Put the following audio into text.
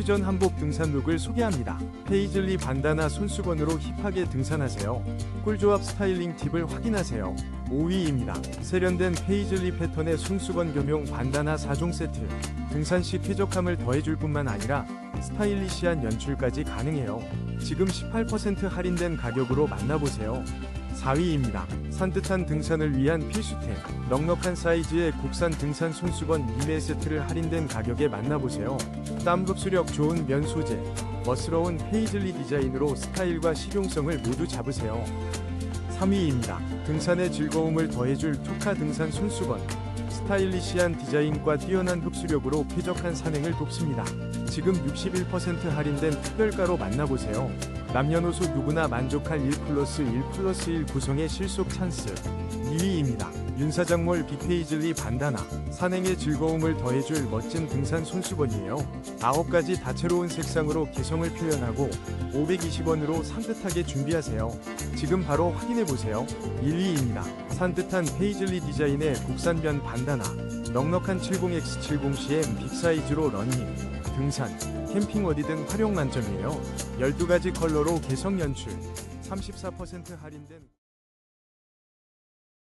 퓨전 한복 등산 룩을 소개합니다. 페이즐리 반다나 손수건으로 힙하게 등산하세요. 꿀조합 스타일링 팁을 확인하세요. 5위입니다. 세련된 페이즐리 패턴의 손수건 겸용 반다나 4종 세트. 등산 시 쾌적함을 더해줄 뿐만 아니라 스타일리시한 연출까지 가능해요. 지금 18% 할인된 가격으로 만나보세요. 4위입니다. 산뜻한 등산을 위한 필수템. 넉넉한 사이즈의 국산 등산 손수건 2매 세트를 할인된 가격에 만나보세요. 땀 흡수력 좋은 면 소재, 멋스러운 페이즐리 디자인으로 스타일과 실용성을 모두 잡으세요. 3위입니다. 등산의 즐거움을 더해줄 초카 등산 손수건. 스타일리시한 디자인과 뛰어난 흡수력으로 쾌적한 산행을 돕습니다. 지금 61% 할인된 특별가로 만나보세요. 남녀노소 누구나 만족할 1 플러스 1 플러스 1 구성의 실속 찬스. 2위입니다. 윤사장몰 빅페이즐리 반다나. 산행의 즐거움을 더해줄 멋진 등산 손수건이에요. 9가지 다채로운 색상으로 개성을 표현하고 520원으로 산뜻하게 준비하세요. 지금 바로 확인해보세요. 1위입니다. 산뜻한 페이즐리 디자인의 국산면 반다나. 넉넉한 70X70CM 빅사이즈로 러닝, 등산, 캠핑 어디든 활용 만점이에요. 12가지 컬러로 개성 연출. 34% 할인된